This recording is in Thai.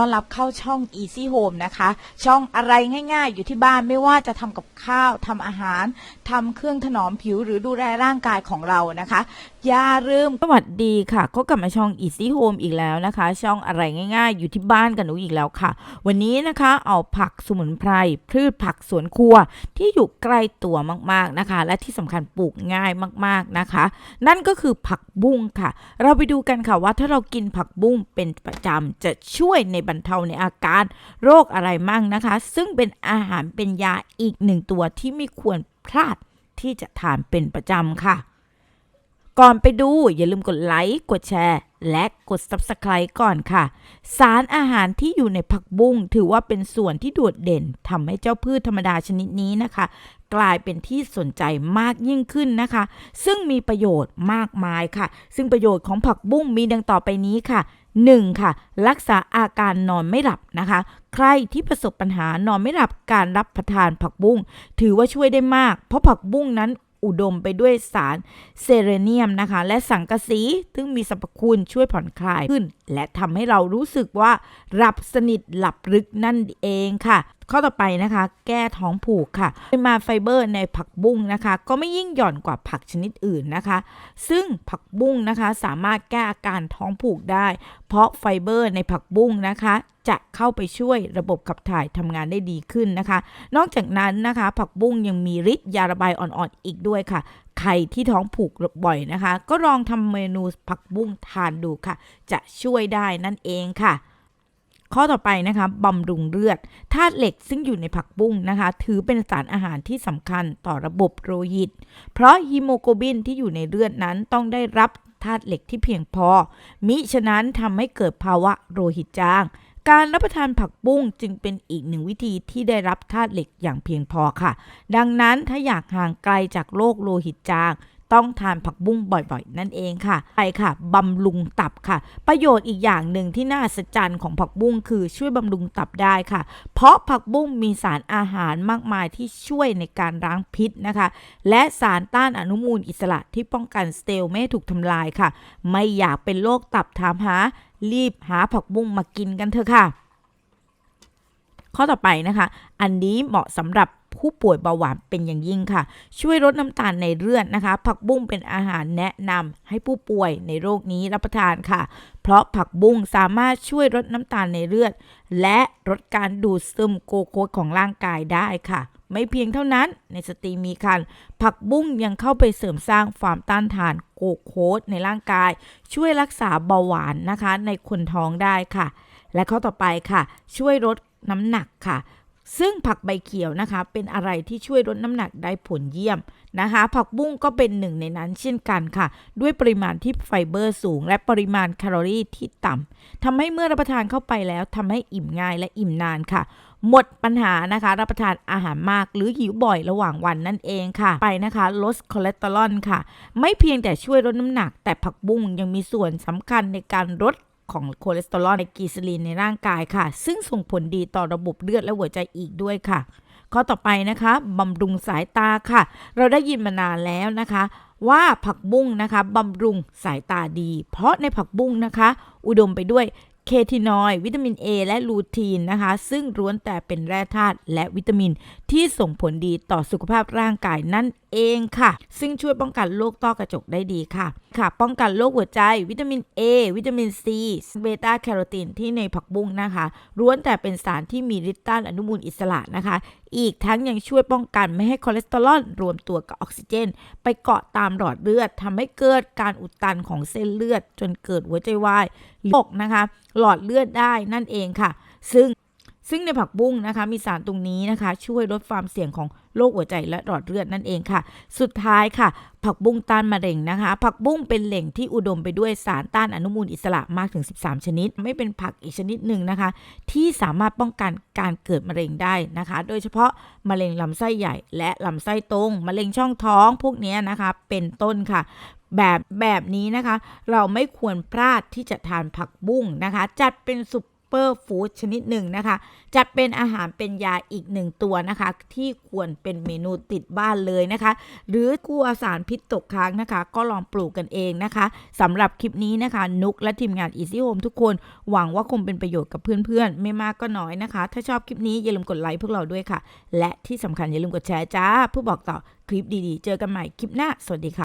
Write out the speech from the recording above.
ต้อนรับเข้าช่อง Easy Home นะคะ ช่องอะไรง่ายๆ อยู่ที่บ้านไม่ว่าจะทำกับข้าวทำอาหารทำเครื่องถนอมผิวหรือดูแลร่างกายของเรานะคะ อย่าลืมสวัสดีค่ะก็กลับมาช่อง Easy Home อีกแล้วนะคะ ช่องอะไรง่ายๆ อยู่ที่บ้านกันหนูอีกแล้วค่ะ วันนี้นะคะเอาผักสมุนไพรพืชผักสวนครัวที่อยู่ใกล้ตัวมากๆนะคะ และที่สำคัญปลูกง่ายมากๆนะคะ นั่นก็คือผักบุ้งค่ะ เราไปดูกันค่ะว่าถ้าเรากินผักบุ้งเป็นประจำจะช่วยในบรรเทาในอาการโรคอะไรมั่งนะคะ ซึ่งเป็นอาหารเป็นยาอีกหนึ่งตัวที่ไม่ควรพลาดที่จะทานเป็นประจำค่ะ ก่อนไปดูอย่าลืมกดไลค์ กดแชร์ และกด Subscribe ก่อนค่ะ สารอาหารที่อยู่ในผักบุ้งถือว่าเป็นส่วนที่โดดเด่นทำให้เจ้าพืชธรรมดาชนิดนี้นะคะ กลายเป็นที่สนใจมากยิ่งขึ้นนะคะ ซึ่งมีประโยชน์มากมายค่ะ ซึ่งประโยชน์ของผักบุ้งมีดังต่อไปนี้ค่ะ 1. ค่ะ รักษาอาการนอนไม่หลับนะคะ ใครที่ประสบปัญหานอนไม่หลับการรับประทานผักบุ้งถือว่าช่วยได้มาก เพราะผักบุ้งนั้น อุดมไปด้วยสารเซเรเนียมนะคะ และสังกะสีซึ่งมีสรรพคุณช่วยผ่อนคลายขึ้น และทำให้เรารู้สึกว่าหลับสนิทหลับลึกนั่นเองค่ะข้อต่อไปนะคะ แก้ท้องผูกค่ะปริมาณไฟเบอร์ในผักบุ้งนะคะ ก็ไม่ยิ่งหย่อนกว่าผักชนิดอื่นนะคะ ซึ่งผักบุ้งนะคะสามารถแก้อาการท้องผูกได้ เพราะไฟเบอร์ในผักบุ้งนะคะ จะเข้าไปช่วยระบบขับถ่ายทำงานได้ดีขึ้นนะคะ นอกจากนั้นนะคะ ผักบุ้งยังมีฤทธิ์ยาระบายอ่อนๆอีกด้วยค่ะ ใครที่ท้องผูกบ่อยนะคะ ก็ลองทำเมนูผักบุ้งทานดูค่ะ จะช่วยได้นั่นเองค่ะข้อต่อไปนะคะบำรุงเลือดธาตุเหล็กซึ่งอยู่ในผักบุ้งนะคะ ถือเป็นสารอาหารที่สำคัญต่อระบบโลหิต เพราะฮีโมโกลบินที่อยู่ในเลือดนั้นต้องได้รับธาตุเหล็กที่เพียงพอ มิฉะนั้นทำให้เกิดภาวะโลหิตจาง การรับประทานผักบุ้งจึงเป็นอีกหนึ่งวิธีที่ได้รับธาตุเหล็กอย่างเพียงพอค่ะ ดังนั้นถ้าอยากห่างไกลจากโรคโลหิตจาง ต้องทานผักบุ้งบ่อยๆ นั่นเองค่ะไปค่ะบำรุงตับค่ะ ประโยชน์อีกอย่างหนึ่งที่น่าอัศจรรย์ของผักบุ้งคือช่วยบำรุงตับได้ค่ะ เพราะผักบุ้งมีสารอาหารมากมายที่ช่วยในการล้างพิษนะคะ และสารต้านอนุมูลอิสระที่ป้องกันสเตลไม่ถูกทำลายค่ะ ไม่อยากเป็นโรคตับถามหา รีบหาผักบุ้งมากินกันเถอะค่ะ ข้อต่อไปนะคะ อันนี้เหมาะสำหรับ ผู้ป่วยเบาหวานเป็นอย่างยิ่งค่ะ ช่วยลดน้ำตาลในเลือดนะคะ ผักบุ้งเป็นอาหารแนะนำให้ผู้ป่วยในโรคนี้รับประทานค่ะ เพราะผักบุ้งสามารถช่วยลดน้ำตาลในเลือด และลดการดูดซึมโกโคสของร่างกายได้ค่ะไม่เพียงเท่านั้นในสตรีมีครรภ์ผักบุ้งยังเข้าไปเสริมสร้างความต้านทานโกโคสในร่างกาย ช่วยรักษาเบาหวานนะคะในคนท้องได้ค่ะ และข้อต่อไปค่ะ ช่วยลดน้ำหนักค่ะ ซึ่งผักใบเขียวนะคะเป็นอะไรที่ช่วยลดน้ำหนักได้ผลเยี่ยมนะคะ ผักบุ้งก็เป็นหนึ่งในนั้นเช่นกันค่ะ ด้วยปริมาณที่ไฟเบอร์สูง และปริมาณแคลอรี่ที่ต่ำทำให้เมื่อรับประทานเข้าไปแล้วทำให้อิ่มง่ายและอิ่มนานค่ะ หมดปัญหานะคะ รับประทานอาหารมากหรือหิวบ่อยระหว่างวันนั่นเองค่ะ ไปนะคะ ลดคอเลสเตอรอลค่ะ ไม่เพียงแต่ช่วยลดน้ำหนัก แต่ผักบุ้งยังมีส่วนสำคัญในการลด ของคอเลสเตอรอลในกีซอรีนในร่างกายค่ะ ซึ่งส่งผลดีต่อระบบเลือดและหัวใจอีกด้วยค่ะ ข้อต่อไปนะคะบำรุงสายตาค่ะ เราได้ยินมานานแล้วนะคะ ว่าผักบุ้งนะคะบำรุงสายตาดี เพราะในผักบุ้งนะคะ อุดมไปด้วยเคทินอยวิตามิน A และลูทีนนะคะ ซึ่งล้วนแต่เป็นแร่ธาตุและวิตามินที่ส่งผลดีต่อสุขภาพร่างกายนั่นเองค่ะ ซึ่งช่วยป้องกันโรคต้อกระจกได้ดีค่ะ ค่ะ ป้องกันโรคหัวใจ วิตามิน A วิตามิน C เบต้าแคโรทีนที่ในผักบุ้งนะคะล้วนแต่เป็นสารที่มีฤทธิ์ต้านอนุมูลอิสระนะคะ อีกทั้งยังช่วยป้องกันไม่ให้คอเลสเตอรอลรวมตัวกับออกซิเจน ไปเกาะตามหลอดเลือดทำให้เกิดการอุดตันของเส้นเลือด จนเกิดหัวใจวายโรคนะคะ หลอดเลือดได้นั่นเองค่ะ ซึ่ง ซึ่งในผักบุ้งนะคะมีสารตรงนี้นะคะ ช่วยลดความเสี่ยงของโรคหัวใจและหลอดเลือดนั่นเองค่ะ สุดท้ายค่ะ ผักบุ้งต้านมะเร็งนะคะ ผักบุ้งเป็นแหล่งที่อุดมไปด้วยสารต้านอนุมูลอิสระมากถึง 13 ชนิด ไม่เป็นผักอีกชนิดหนึ่งนะคะ ที่สามารถป้องกันการเกิดมะเร็งได้นะคะ โดยเฉพาะมะเร็งลำไส้ใหญ่ และลำไส้ตรงมะเร็งช่องท้องพวกนี้นะคะ เป็นต้นค่ะแบบแบบนี้นะคะ เราไม่ควรพลาดที่จะทานผักบุ้งนะคะ จัดเป็นสุ เปอร์ฟู้ดชนิดหนึ่งนะคะ จัดเป็นอาหารเป็นยาอีกหนึ่งตัวนะคะ ที่ควรเป็นเมนูติดบ้านเลยนะคะ หรือกลัวสารพิษตกค้างนะคะ ก็ลองปลูกกันเองนะคะสำหรับคลิปนี้นะคะ นุกและทีมงาน Easy Home ทุกคน หวังว่าคงเป็นประโยชน์กับเพื่อนๆ ไม่มากก็น้อยนะคะ ถ้าชอบคลิปนี้อย่าลืมกดไลค์พวกเราด้วยค่ะ และที่สำคัญอย่าลืมกดแชร์จ้าเพื่อบอกต่อคลิปดีๆ เจอกันใหม่คลิปหน้าสวัสดีค่ะ